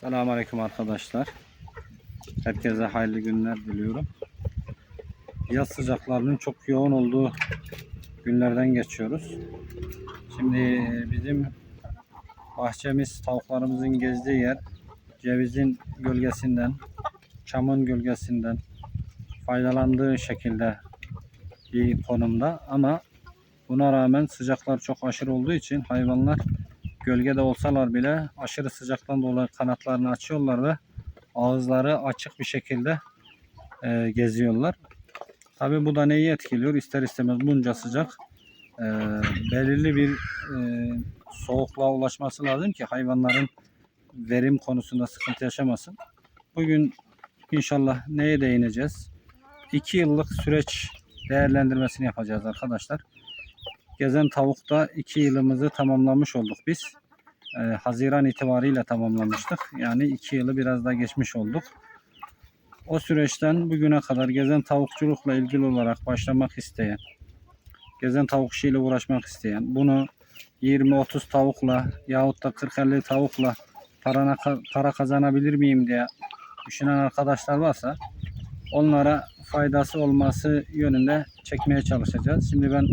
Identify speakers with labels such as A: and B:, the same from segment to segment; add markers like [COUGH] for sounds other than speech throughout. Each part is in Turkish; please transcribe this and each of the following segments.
A: Selamünaleyküm arkadaşlar. Herkese hayırlı günler diliyorum. Yaz sıcaklarının çok yoğun olduğu günlerden geçiyoruz. Şimdi bizim bahçemiz tavuklarımızın gezdiği yer cevizin gölgesinden, çamın gölgesinden faydalandığı şekilde bir konumda ama buna rağmen sıcaklar çok aşırı olduğu için hayvanlar gölgede olsalar bile aşırı sıcaktan dolayı kanatlarını açıyorlar ve ağızları açık bir şekilde e, geziyorlar. Tabi bu da neyi etkiliyor? İster istemez bunca sıcak e, belirli bir e, soğukluğa ulaşması lazım ki hayvanların verim konusunda sıkıntı yaşamasın. Bugün inşallah neye değineceğiz? 2 yıllık süreç değerlendirmesini yapacağız arkadaşlar. Gezen Tavuk'ta 2 yılımızı tamamlamış olduk biz. Ee, Haziran itibariyle tamamlamıştık. Yani 2 yılı biraz daha geçmiş olduk. O süreçten bugüne kadar gezen tavukçulukla ilgili olarak başlamak isteyen, gezen tavuk işiyle uğraşmak isteyen, bunu 20-30 tavukla yahut da 40-50 tavukla parana, para kazanabilir miyim diye düşünen arkadaşlar varsa onlara faydası olması yönünde çekmeye çalışacağız. Şimdi ben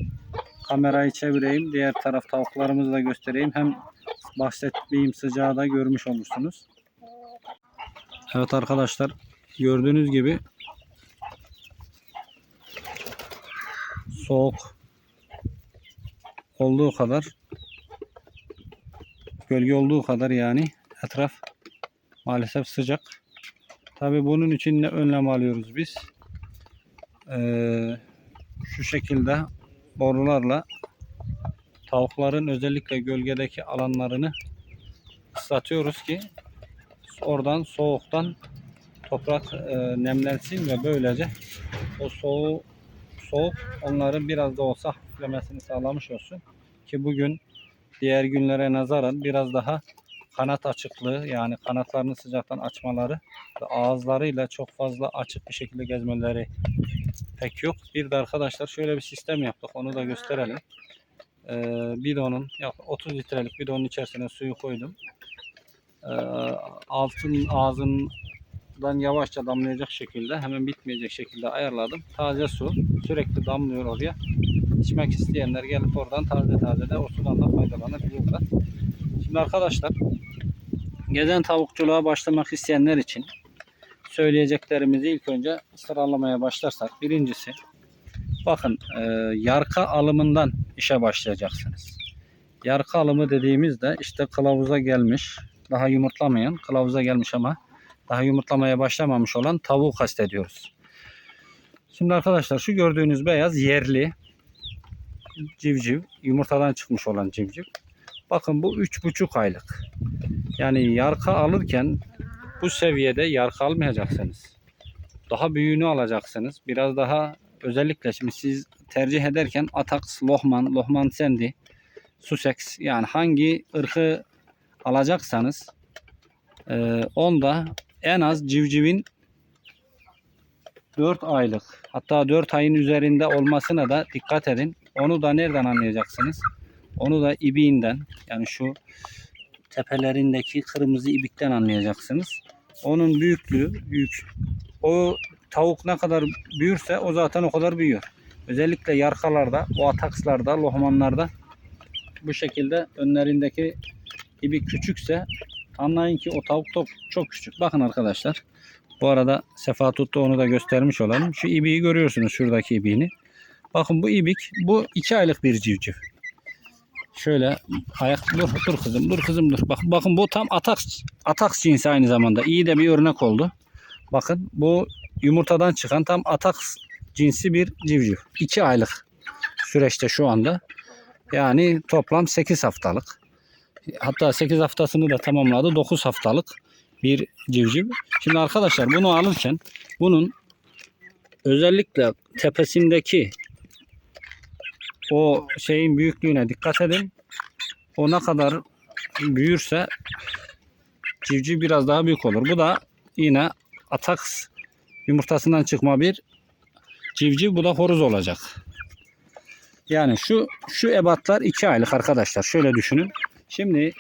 A: kamerayı çevireyim. Diğer taraf tavuklarımızı da göstereyim. Hem bahsettiğim sıcağı da görmüş olursunuz. Evet arkadaşlar gördüğünüz gibi soğuk olduğu kadar gölge olduğu kadar yani etraf maalesef sıcak. Tabi bunun için ne önlem alıyoruz biz? Ee, şu şekilde borularla tavukların özellikle gölgedeki alanlarını ıslatıyoruz ki oradan soğuktan toprak e, nemlensin ve böylece o soğuğu soğuk onların biraz da olsa hafiflemesini sağlamış olsun. Ki bugün diğer günlere nazaran biraz daha kanat açıklığı yani kanatlarını sıcaktan açmaları ve ağızlarıyla çok fazla açık bir şekilde gezmeleri pek yok. Bir de arkadaşlar şöyle bir sistem yaptık. Onu da gösterelim. Ee, bidonun ya 30 litrelik bidonun içerisine suyu koydum. Ee, altın ağzından yavaşça damlayacak şekilde hemen bitmeyecek şekilde ayarladım. Taze su sürekli damlıyor oraya. İçmek isteyenler gelip oradan taze taze de o sudan da faydalanabilirler. Şimdi arkadaşlar gezen tavukçuluğa başlamak isteyenler için söyleyeceklerimizi ilk önce sıralamaya başlarsak birincisi bakın e, yarka alımından işe başlayacaksınız. Yarka alımı dediğimizde işte kılavuza gelmiş daha yumurtlamayan kılavuza gelmiş ama daha yumurtlamaya başlamamış olan tavuğu kastediyoruz. Şimdi arkadaşlar şu gördüğünüz beyaz yerli civciv yumurtadan çıkmış olan civciv. Bakın bu üç buçuk aylık. Yani yarka alırken bu seviyede yarka almayacaksınız. Daha büyüğünü alacaksınız. Biraz daha özellikle şimdi siz tercih ederken Atax, Lohman, Lohman Sendi, Sussex yani hangi ırkı alacaksanız e, onda en az civcivin 4 aylık hatta 4 ayın üzerinde olmasına da dikkat edin. Onu da nereden anlayacaksınız? Onu da ibiğinden yani şu tepelerindeki kırmızı ibikten anlayacaksınız. Onun büyüklüğü büyük. O tavuk ne kadar büyürse o zaten o kadar büyüyor. Özellikle yarkalarda, o atakslarda, lohmanlarda bu şekilde önlerindeki ibik küçükse anlayın ki o tavuk top çok küçük. Bakın arkadaşlar. Bu arada Sefa tuttu onu da göstermiş olalım. Şu ibiği görüyorsunuz şuradaki ibiğini. Bakın bu ibik bu iki aylık bir civciv. Şöyle ayak dur dur kızım dur kızım dur. Bak bakın bu tam atak atak cinsi aynı zamanda. İyi de bir örnek oldu. Bakın bu yumurtadan çıkan tam atak cinsi bir civciv. 2 aylık süreçte şu anda. Yani toplam 8 haftalık. Hatta 8 haftasını da tamamladı. 9 haftalık bir civciv. Şimdi arkadaşlar bunu alırken bunun özellikle tepesindeki o şeyin büyüklüğüne dikkat edin. O ne kadar büyürse civciv biraz daha büyük olur. Bu da yine ataks yumurtasından çıkma bir civciv. Bu da horoz olacak. Yani şu şu ebatlar 2 aylık arkadaşlar. Şöyle düşünün. Şimdi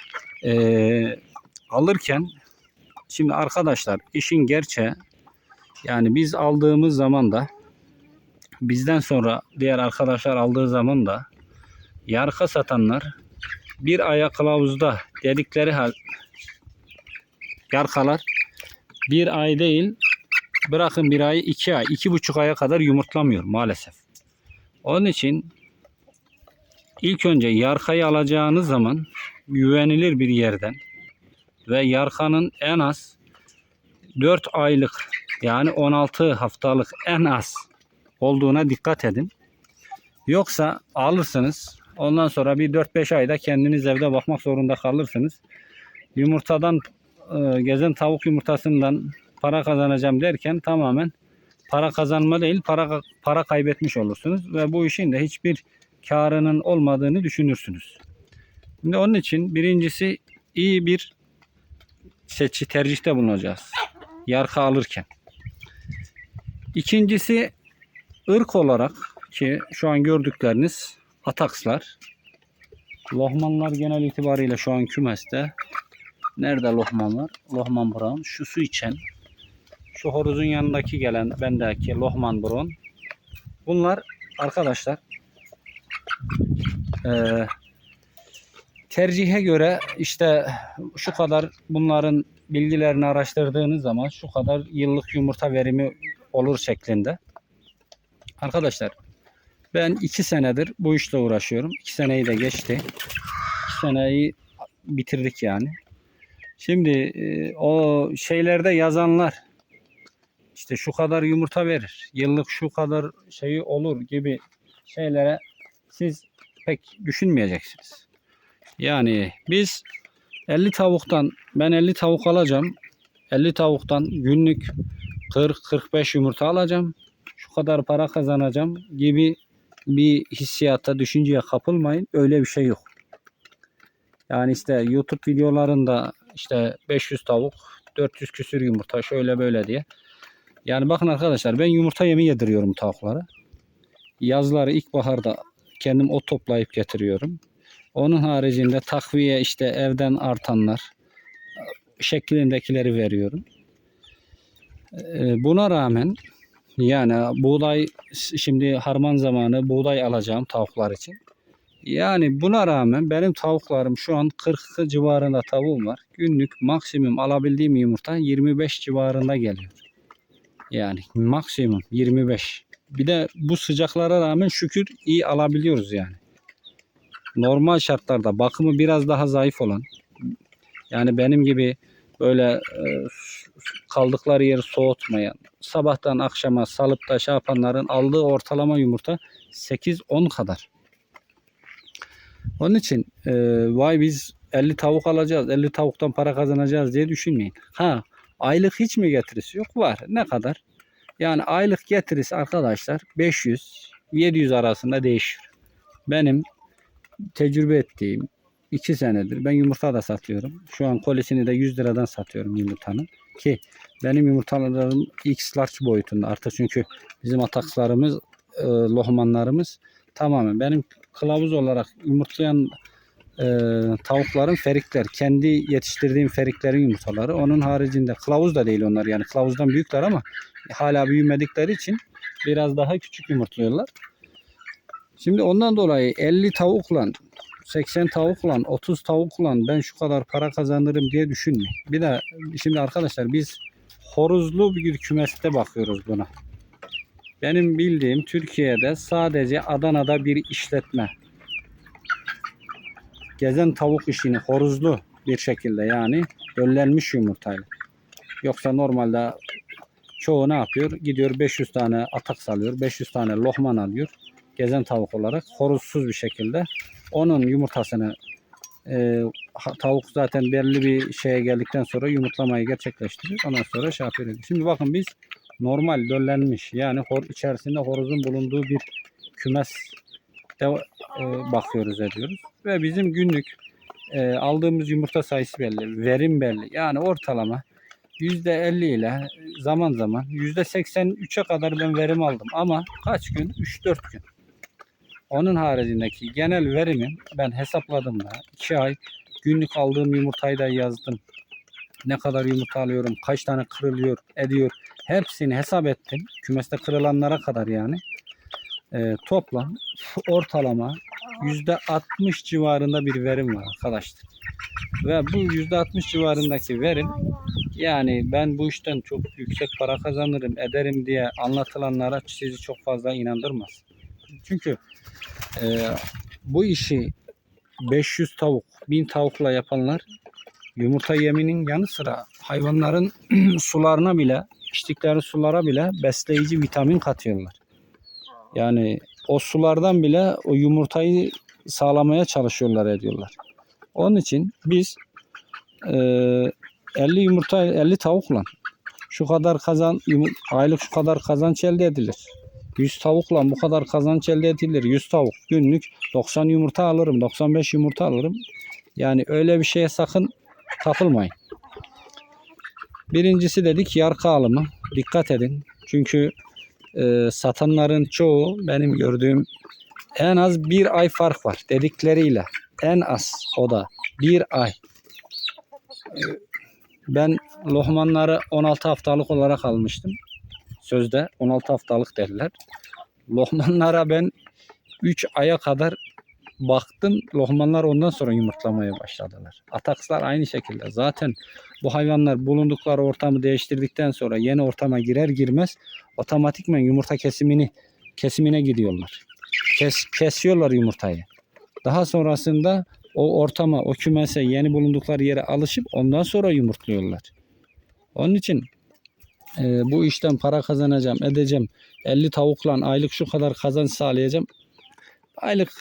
A: eee, alırken şimdi arkadaşlar işin gerçeği yani biz aldığımız zaman da bizden sonra diğer arkadaşlar aldığı zaman da yarka satanlar bir aya kılavuzda dedikleri hal yarkalar bir ay değil bırakın bir ay iki ay iki buçuk aya kadar yumurtlamıyor maalesef. Onun için ilk önce yarkayı alacağınız zaman güvenilir bir yerden ve yarkanın en az 4 aylık yani 16 haftalık en az olduğuna dikkat edin. Yoksa alırsınız. Ondan sonra bir 4-5 ayda kendiniz evde bakmak zorunda kalırsınız. Yumurtadan e, gezen tavuk yumurtasından para kazanacağım derken tamamen para kazanma değil para para kaybetmiş olursunuz ve bu işin de hiçbir karının olmadığını düşünürsünüz. Şimdi onun için birincisi iyi bir seçi tercihte bulunacağız. Yarka alırken. İkincisi ırk olarak ki şu an gördükleriniz atakslar. Lohmanlar genel itibariyle şu an kümeste. Nerede lohman var? Lohman brown. Şu su içen. Şu horozun yanındaki gelen bendeki lohman brown. Bunlar arkadaşlar eee tercihe göre işte şu kadar bunların bilgilerini araştırdığınız zaman şu kadar yıllık yumurta verimi olur şeklinde. Arkadaşlar ben iki senedir bu işle uğraşıyorum. İki seneyi de geçti. İki seneyi bitirdik yani. Şimdi e, o şeylerde yazanlar işte şu kadar yumurta verir. Yıllık şu kadar şeyi olur gibi şeylere siz pek düşünmeyeceksiniz. Yani biz 50 tavuktan ben 50 tavuk alacağım. 50 tavuktan günlük 40-45 yumurta alacağım. Kadar para kazanacağım gibi bir hissiyata, düşünceye kapılmayın. Öyle bir şey yok. Yani işte YouTube videolarında işte 500 tavuk, 400 küsür yumurta şöyle böyle diye. Yani bakın arkadaşlar ben yumurta yemi yediriyorum tavuklara. Yazları ilkbaharda kendim o toplayıp getiriyorum. Onun haricinde takviye işte evden artanlar şeklindekileri veriyorum. Ee, Buna rağmen yani buğday şimdi harman zamanı buğday alacağım tavuklar için. Yani buna rağmen benim tavuklarım şu an 40 civarında tavuğum var. Günlük maksimum alabildiğim yumurta 25 civarında geliyor. Yani maksimum 25. Bir de bu sıcaklara rağmen şükür iyi alabiliyoruz yani normal şartlarda bakımı biraz daha zayıf olan yani benim gibi böyle e, kaldıkları yeri soğutmayan sabahtan akşama salıp da şey yapanların aldığı ortalama yumurta 8-10 kadar. Onun için e, vay biz 50 tavuk alacağız 50 tavuktan para kazanacağız diye düşünmeyin. Ha aylık hiç mi getirisi yok? Var. Ne kadar? Yani aylık getirisi arkadaşlar 500 700 arasında değişiyor. Benim tecrübe ettiğim 2 senedir ben yumurta da satıyorum. Şu an kolisini de 100 liradan satıyorum yumurtanın. Ki benim yumurtalarım X large boyutunda artık çünkü bizim atakslarımız, e, lohmanlarımız tamamen benim kılavuz olarak yumurtlayan e, tavukların ferikler. Kendi yetiştirdiğim feriklerin yumurtaları. Onun haricinde kılavuz da değil onlar yani kılavuzdan büyükler ama hala büyümedikleri için biraz daha küçük yumurtluyorlar. Şimdi ondan dolayı 50 tavukla 80 tavukla 30 tavukla ben şu kadar para kazanırım diye düşünmeyin. Bir de şimdi arkadaşlar biz horozlu bir kümeste bakıyoruz buna. Benim bildiğim Türkiye'de sadece Adana'da bir işletme gezen tavuk işini horozlu bir şekilde yani döllenmiş yumurtayla. Yoksa normalde çoğu ne yapıyor? Gidiyor 500 tane atak salıyor, 500 tane lohman alıyor gezen tavuk olarak horozsuz bir şekilde onun yumurtasını e, tavuk zaten belli bir şeye geldikten sonra yumurtlamayı gerçekleştiriyor. Ondan sonra şey yapıyor. Şimdi bakın biz normal döllenmiş yani hor, içerisinde horozun bulunduğu bir kümes de e, bakıyoruz ediyoruz. Ve bizim günlük e, aldığımız yumurta sayısı belli, verim belli. Yani ortalama %50 ile zaman zaman %83'e kadar ben verim aldım. Ama kaç gün? 3-4 gün. Onun haricindeki genel verimim ben hesapladım da 2 ay günlük aldığım yumurtayı da yazdım. Ne kadar yumurta alıyorum, kaç tane kırılıyor, ediyor. Hepsini hesap ettim. Kümeste kırılanlara kadar yani. Ee, toplam ortalama %60 civarında bir verim var arkadaşlar. Ve bu %60 civarındaki verim yani ben bu işten çok yüksek para kazanırım, ederim diye anlatılanlara sizi çok fazla inandırmaz. Çünkü e, bu işi 500 tavuk, 1000 tavukla yapanlar yumurta yeminin yanı sıra hayvanların [CLEARS THROAT] sularına bile, içtikleri sulara bile besleyici vitamin katıyorlar. Yani o sulardan bile o yumurtayı sağlamaya çalışıyorlar ediyorlar. Onun için biz e, 50 yumurta 50 tavukla şu kadar kazan aylık şu kadar kazanç elde edilir. 100 tavukla bu kadar kazanç elde edilir. 100 tavuk günlük 90 yumurta alırım, 95 yumurta alırım. Yani öyle bir şeye sakın kapılmayın. Birincisi dedik yarka alımı. Dikkat edin. Çünkü e, satanların çoğu benim gördüğüm en az bir ay fark var dedikleriyle. En az o da bir ay. E, Ben lohmanları 16 haftalık olarak almıştım. Sözde 16 haftalık derler. Lohmanlara ben 3 aya kadar baktım. Lohmanlar ondan sonra yumurtlamaya başladılar. Atakslar aynı şekilde. Zaten bu hayvanlar bulundukları ortamı değiştirdikten sonra yeni ortama girer girmez otomatikmen yumurta kesimini kesimine gidiyorlar. Kes, kesiyorlar yumurtayı. Daha sonrasında o ortama, o kümese, yeni bulundukları yere alışıp ondan sonra yumurtluyorlar. Onun için e, bu işten para kazanacağım, edeceğim. 50 tavukla aylık şu kadar kazanç sağlayacağım. Aylık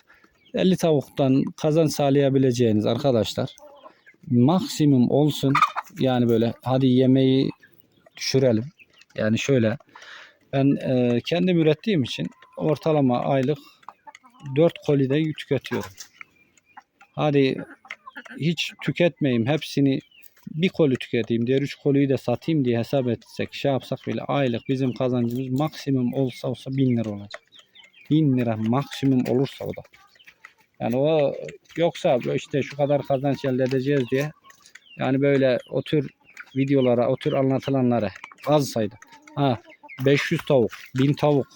A: 50 tavuktan kazanç sağlayabileceğiniz arkadaşlar maksimum olsun. Yani böyle hadi yemeği düşürelim. Yani şöyle ben e, kendim ürettiğim için ortalama aylık 4 koli de tüketiyorum. Hadi hiç tüketmeyeyim hepsini bir koli tüketeyim diğer 3 koliyi de satayım diye hesap etsek şey yapsak bile aylık bizim kazancımız maksimum olsa olsa 1000 lira olacak. 1000 lira maksimum olursa o da. Yani o yoksa işte şu kadar kazanç elde edeceğiz diye yani böyle o tür videolara, o tür anlatılanlara az sayıda. Ha 500 tavuk, 1000 tavuk.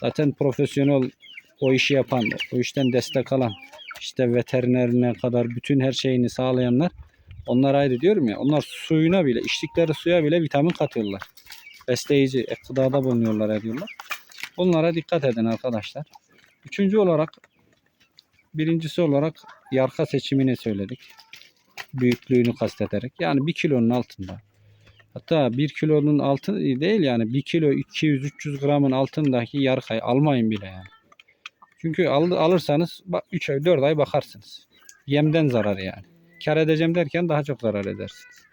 A: Zaten profesyonel o işi yapan, o işten destek alan, işte veterinerine kadar bütün her şeyini sağlayanlar onlar ayrı diyorum ya. Onlar suyuna bile, içtikleri suya bile vitamin katıyorlar. Besleyici, gıdada bulunuyorlar ediyorlar. Bunlara dikkat edin arkadaşlar. Üçüncü olarak birincisi olarak yarka seçimini söyledik. Büyüklüğünü kastederek. Yani bir kilonun altında. Hatta bir kilonun altı değil yani bir kilo 200-300 gramın altındaki yarkayı almayın bile yani. Çünkü al, alırsanız 3 ay 4 ay bakarsınız. Yemden zarar yani. Kar edeceğim derken daha çok zarar edersiniz.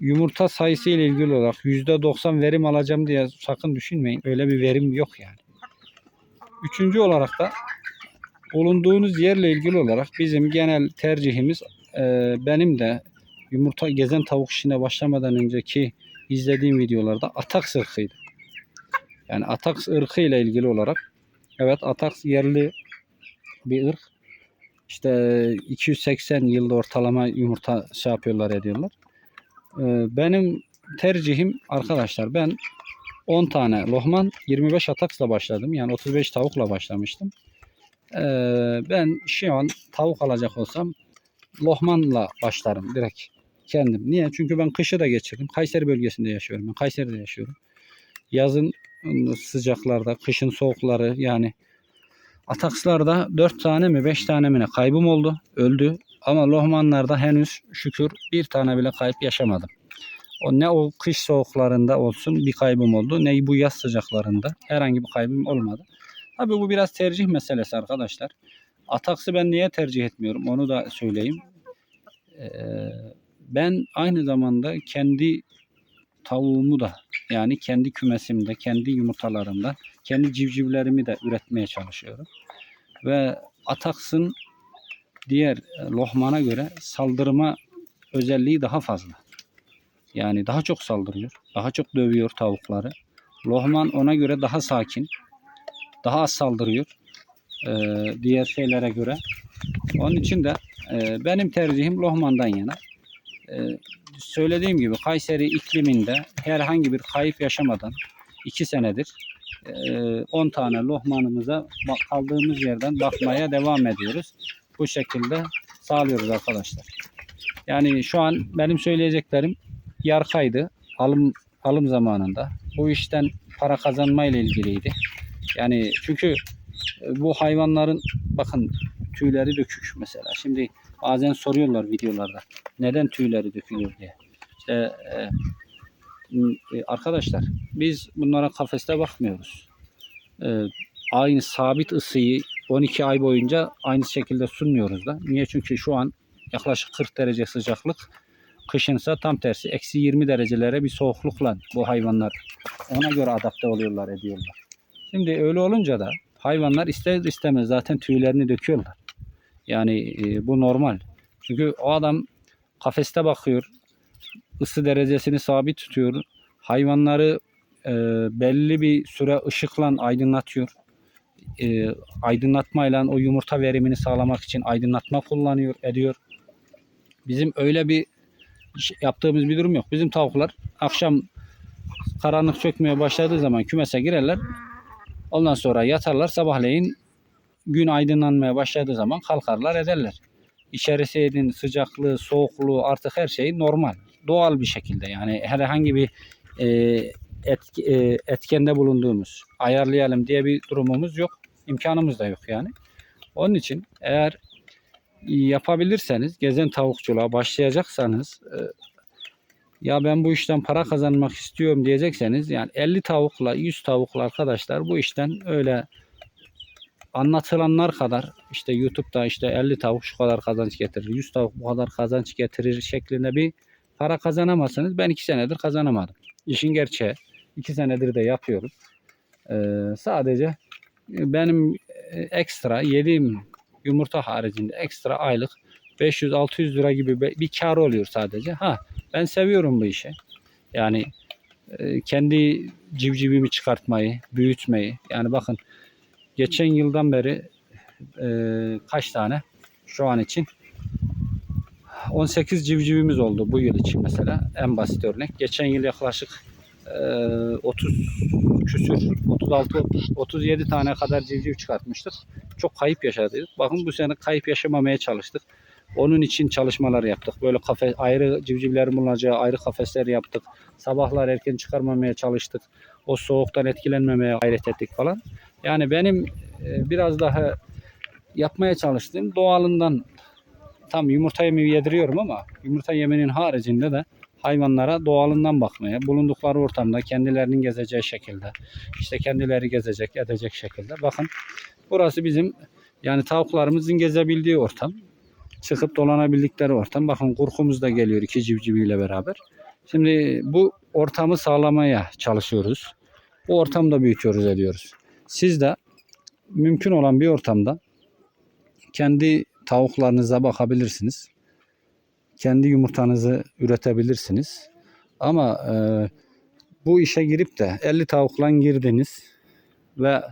A: Yumurta sayısı ile ilgili olarak %90 verim alacağım diye sakın düşünmeyin. Öyle bir verim yok yani. Üçüncü olarak da bulunduğunuz yerle ilgili olarak bizim genel tercihimiz e, benim de yumurta gezen tavuk işine başlamadan önceki izlediğim videolarda Atax ırkıydı. Yani Atax ırkı ile ilgili olarak evet Atax yerli bir ırk. İşte 280 yılda ortalama yumurta şey yapıyorlar ediyorlar. E, benim tercihim arkadaşlar ben 10 tane lohman 25 ataksla başladım. Yani 35 tavukla başlamıştım. Ee, ben şu an tavuk alacak olsam lohmanla başlarım direkt kendim. Niye? Çünkü ben kışı da geçirdim. Kayseri bölgesinde yaşıyorum. Ben Kayseri'de yaşıyorum. Yazın sıcaklarda, kışın soğukları yani atakslarda 4 tane mi 5 tane mi ne kaybım oldu. Öldü. Ama lohmanlarda henüz şükür bir tane bile kayıp yaşamadım. O ne o kış soğuklarında olsun bir kaybım oldu ne bu yaz sıcaklarında herhangi bir kaybım olmadı. Tabii bu biraz tercih meselesi arkadaşlar. Ataksı ben niye tercih etmiyorum onu da söyleyeyim. Ee, ben aynı zamanda kendi tavuğumu da yani kendi kümesimde, kendi yumurtalarımda, kendi civcivlerimi de üretmeye çalışıyorum. Ve Ataks'ın diğer e, lohmana göre saldırma özelliği daha fazla. Yani daha çok saldırıyor. Daha çok dövüyor tavukları. Lohman ona göre daha sakin. Daha az saldırıyor. Ee, diğer şeylere göre. Onun için de e, benim tercihim Lohman'dan yana. Ee, söylediğim gibi Kayseri ikliminde herhangi bir kayıp yaşamadan 2 senedir e, 10 tane lohmanımıza kaldığımız yerden bakmaya devam ediyoruz. Bu şekilde sağlıyoruz arkadaşlar. Yani şu an benim söyleyeceklerim yarkaydı alım alım zamanında. Bu işten para kazanma ile ilgiliydi. Yani çünkü e, bu hayvanların bakın tüyleri dökük mesela. Şimdi bazen soruyorlar videolarda neden tüyleri dökülüyor diye. İşte e, e, arkadaşlar biz bunlara kafeste bakmıyoruz. E, aynı sabit ısıyı 12 ay boyunca aynı şekilde sunmuyoruz da. Niye? Çünkü şu an yaklaşık 40 derece sıcaklık. Kışınsa tam tersi eksi 20 derecelere bir soğuklukla bu hayvanlar ona göre adapte oluyorlar ediyorlar. Şimdi öyle olunca da hayvanlar ister istemez zaten tüylerini döküyorlar. Yani e, bu normal. Çünkü o adam kafeste bakıyor. ısı derecesini sabit tutuyor. Hayvanları e, belli bir süre ışıkla aydınlatıyor. E, aydınlatmayla o yumurta verimini sağlamak için aydınlatma kullanıyor, ediyor. Bizim öyle bir yaptığımız bir durum yok. Bizim tavuklar akşam karanlık çökmeye başladığı zaman kümese girerler. Ondan sonra yatarlar. Sabahleyin gün aydınlanmaya başladığı zaman kalkarlar ederler. İçerisinin sıcaklığı, soğukluğu artık her şey normal. Doğal bir şekilde yani herhangi bir e, etki, e, etkende bulunduğumuz, ayarlayalım diye bir durumumuz yok. İmkanımız da yok yani. Onun için eğer yapabilirseniz, gezen tavukçuluğa başlayacaksanız e, ya ben bu işten para kazanmak istiyorum diyecekseniz yani 50 tavukla 100 tavukla arkadaşlar bu işten öyle anlatılanlar kadar işte YouTube'da işte 50 tavuk şu kadar kazanç getirir, 100 tavuk bu kadar kazanç getirir şeklinde bir para kazanamazsınız. Ben 2 senedir kazanamadım. İşin gerçeği 2 senedir de yapıyorum. Ee, sadece benim e, ekstra yediğim yumurta haricinde ekstra aylık 500-600 lira gibi bir bir kar oluyor sadece. Ha ben seviyorum bu işi. Yani e, kendi civcivimi çıkartmayı, büyütmeyi. Yani bakın geçen yıldan beri e, kaç tane şu an için 18 civcivimiz oldu bu yıl için mesela en basit örnek. Geçen yıl yaklaşık e, 30 küsür 36 37 tane kadar civciv çıkartmıştık. Çok kayıp yaşadık. Bakın bu sene kayıp yaşamamaya çalıştık. Onun için çalışmalar yaptık. Böyle kafe ayrı civcivlerin bulunacağı ayrı kafesler yaptık. Sabahlar erken çıkarmamaya çalıştık. O soğuktan etkilenmemeye gayret ettik falan. Yani benim e, biraz daha yapmaya çalıştığım doğalından tam yumurta yemeği yediriyorum ama yumurta yemenin haricinde de hayvanlara doğalından bakmaya, bulundukları ortamda kendilerinin gezeceği şekilde, işte kendileri gezecek, edecek şekilde. Bakın burası bizim yani tavuklarımızın gezebildiği ortam. Çıkıp dolanabildikleri ortam. Bakın kurkumuz da geliyor iki civciviyle beraber. Şimdi bu ortamı sağlamaya çalışıyoruz. Bu ortamda büyütüyoruz ediyoruz. Siz de mümkün olan bir ortamda kendi tavuklarınıza bakabilirsiniz. Kendi yumurtanızı üretebilirsiniz. Ama e, bu işe girip de 50 tavukla girdiniz ve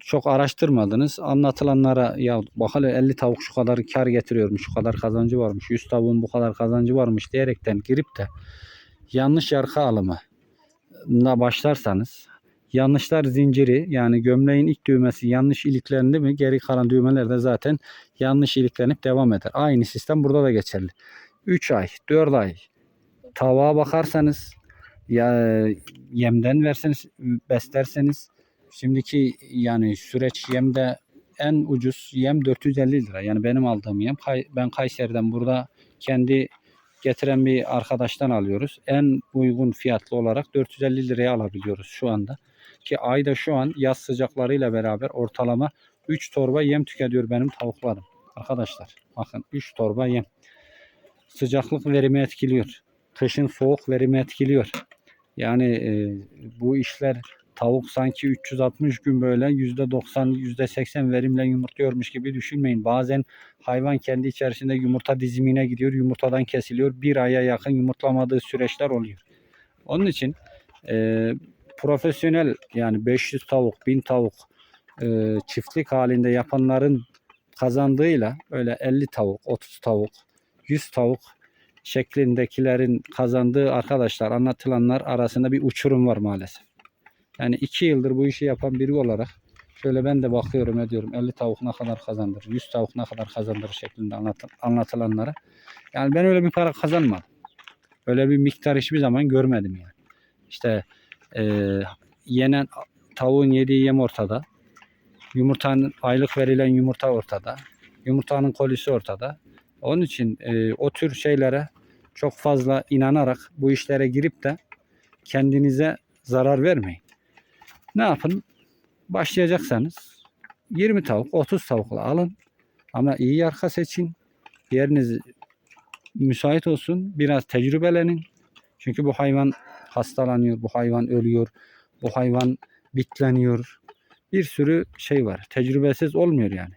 A: çok araştırmadınız. Anlatılanlara ya bak hele 50 tavuk şu kadar kar getiriyormuş, şu kadar kazancı varmış, 100 tavuğun bu kadar kazancı varmış diyerekten girip de yanlış yarka alımına başlarsanız yanlışlar zinciri yani gömleğin ilk düğmesi yanlış iliklendi mi geri kalan düğmeler de zaten yanlış iliklenip devam eder. Aynı sistem burada da geçerli. 3 ay, 4 ay tavuğa bakarsanız ya yemden verseniz beslerseniz şimdiki yani süreç yemde en ucuz yem 450 lira. Yani benim aldığım yem ben Kayseri'den burada kendi getiren bir arkadaştan alıyoruz. En uygun fiyatlı olarak 450 liraya alabiliyoruz şu anda. Ki ayda şu an yaz sıcaklarıyla beraber ortalama 3 torba yem tüketiyor benim tavuklarım. Arkadaşlar bakın 3 torba yem. Sıcaklık verimi etkiliyor. Kışın soğuk verimi etkiliyor. Yani e, bu işler tavuk sanki 360 gün böyle %90 %80 verimle yumurtluyormuş gibi düşünmeyin. Bazen hayvan kendi içerisinde yumurta dizimine gidiyor. Yumurtadan kesiliyor. Bir aya yakın yumurtlamadığı süreçler oluyor. Onun için e, profesyonel yani 500 tavuk, 1000 tavuk e, çiftlik halinde yapanların kazandığıyla öyle 50 tavuk, 30 tavuk, 100 tavuk şeklindekilerin kazandığı arkadaşlar anlatılanlar arasında bir uçurum var maalesef. Yani iki yıldır bu işi yapan biri olarak şöyle ben de bakıyorum ediyorum 50 tavuk ne kadar kazandırır, 100 tavuk ne kadar kazandırır şeklinde anlat- anlatılanlara. Yani ben öyle bir para kazanmadım. Öyle bir miktar hiçbir zaman görmedim yani. İşte eee yenen tavuğun yediği yem ortada. Yumurtanın aylık verilen yumurta ortada. Yumurtanın kolisi ortada. Onun için eee, o tür şeylere çok fazla inanarak bu işlere girip de kendinize zarar vermeyin. Ne yapın? Başlayacaksanız 20 tavuk, 30 tavukla alın. Ama iyi yarka seçin. Yeriniz müsait olsun. Biraz tecrübelenin. Çünkü bu hayvan hastalanıyor, bu hayvan ölüyor, bu hayvan bitleniyor. Bir sürü şey var. Tecrübesiz olmuyor yani.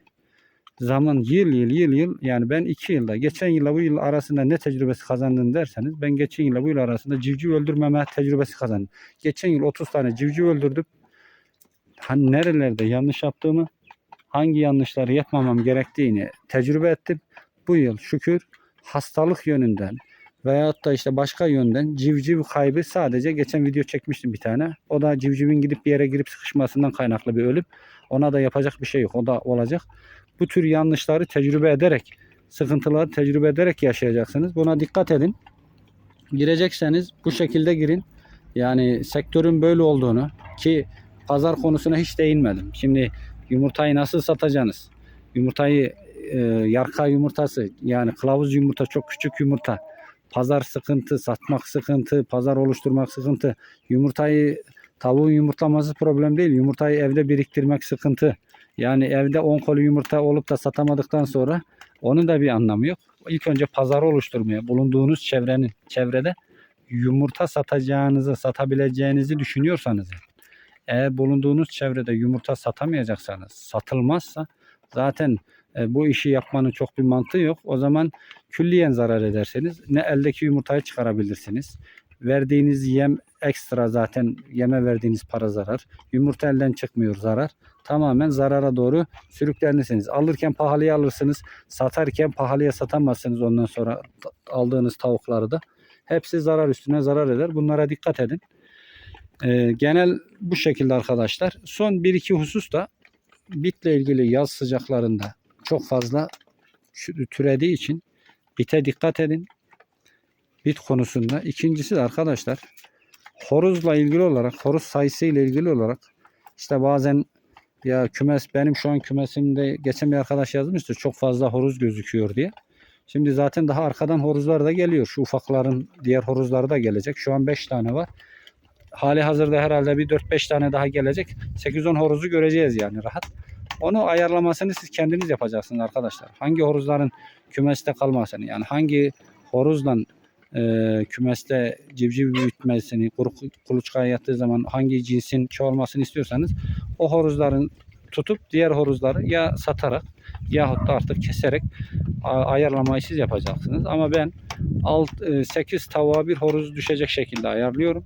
A: Zaman yıl yıl yıl yıl yani ben iki yılda geçen yılla bu yıl arasında ne tecrübesi kazandın derseniz ben geçen yılla bu yıl arasında civciv öldürmeme tecrübesi kazandım. Geçen yıl 30 tane civciv öldürdüm. Hani nerelerde yanlış yaptığımı hangi yanlışları yapmamam gerektiğini tecrübe ettim. Bu yıl şükür hastalık yönünden veyahut da işte başka yönden civciv kaybı sadece geçen video çekmiştim bir tane. O da civcivin gidip bir yere girip sıkışmasından kaynaklı bir ölüm. Ona da yapacak bir şey yok. O da olacak. Bu tür yanlışları tecrübe ederek, sıkıntıları tecrübe ederek yaşayacaksınız. Buna dikkat edin. Girecekseniz bu şekilde girin. Yani sektörün böyle olduğunu ki pazar konusuna hiç değinmedim. Şimdi yumurtayı nasıl satacaksınız? Yumurtayı e, yarka yumurtası yani kılavuz yumurta çok küçük yumurta. Pazar sıkıntı, satmak sıkıntı, pazar oluşturmak sıkıntı. Yumurtayı tavuğun yumurtlaması problem değil. Yumurtayı evde biriktirmek sıkıntı. Yani evde 10 kolu yumurta olup da satamadıktan sonra onun da bir anlamı yok. İlk önce pazarı oluşturmaya, bulunduğunuz çevrenin çevrede yumurta satacağınızı, satabileceğinizi düşünüyorsanız eğer bulunduğunuz çevrede yumurta satamayacaksanız, satılmazsa zaten e, bu işi yapmanın çok bir mantığı yok. O zaman külliyen zarar ederseniz ne eldeki yumurtayı çıkarabilirsiniz. Verdiğiniz yem ekstra zaten yeme verdiğiniz para zarar. Yumurta elden çıkmıyor zarar. Tamamen zarara doğru sürüklenirsiniz. Alırken pahalıya alırsınız. Satarken pahalıya satamazsınız ondan sonra aldığınız tavukları da. Hepsi zarar üstüne zarar eder. Bunlara dikkat edin. Ee, genel bu şekilde arkadaşlar. Son bir iki husus da bitle ilgili yaz sıcaklarında çok fazla türediği için bite dikkat edin. Bit konusunda. İkincisi de arkadaşlar horozla ilgili olarak, horoz sayısı ile ilgili olarak işte bazen ya kümes benim şu an kümesimde geçen bir arkadaş yazmıştı çok fazla horoz gözüküyor diye. Şimdi zaten daha arkadan horozlar da geliyor. Şu ufakların diğer horozları da gelecek. Şu an 5 tane var. Hali hazırda herhalde bir 4-5 tane daha gelecek. 8-10 horozu göreceğiz yani rahat. Onu ayarlamasını siz kendiniz yapacaksınız arkadaşlar. Hangi horozların kümeste kalmasını yani hangi horozla e, kümeste civciv büyütmesini, kuru, kuluçkaya yattığı zaman hangi cinsin çoğalmasını istiyorsanız o horozların tutup diğer horozları ya satarak yahut da artık keserek ayarlamayı siz yapacaksınız. Ama ben alt 8 tavuğa bir horoz düşecek şekilde ayarlıyorum.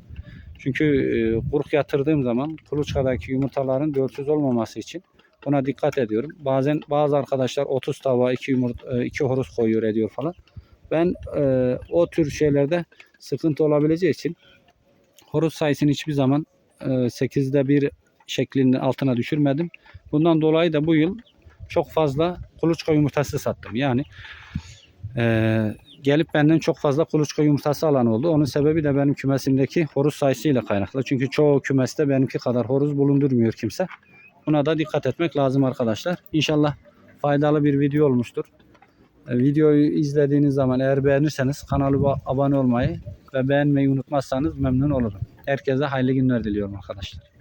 A: Çünkü e, kuruk yatırdığım zaman kuluçkadaki yumurtaların dörtsüz olmaması için buna dikkat ediyorum. Bazen bazı arkadaşlar 30 tavuğa 2 yumurta 2 horoz koyuyor ediyor falan. Ben e, o tür şeylerde sıkıntı olabileceği için horoz sayısını hiçbir zaman e, 8'de 1 şeklinde altına düşürmedim. Bundan dolayı da bu yıl çok fazla kuluçka yumurtası sattım. Yani e, gelip benden çok fazla kuluçka yumurtası alan oldu. Onun sebebi de benim kümesimdeki horoz sayısıyla kaynaklı. Çünkü çoğu kümeste benimki kadar horoz bulundurmuyor kimse. Buna da dikkat etmek lazım arkadaşlar. İnşallah faydalı bir video olmuştur. E, Videoyu izlediğiniz zaman eğer beğenirseniz kanalıma abone olmayı ve beğenmeyi unutmazsanız memnun olurum. Herkese hayırlı günler diliyorum arkadaşlar.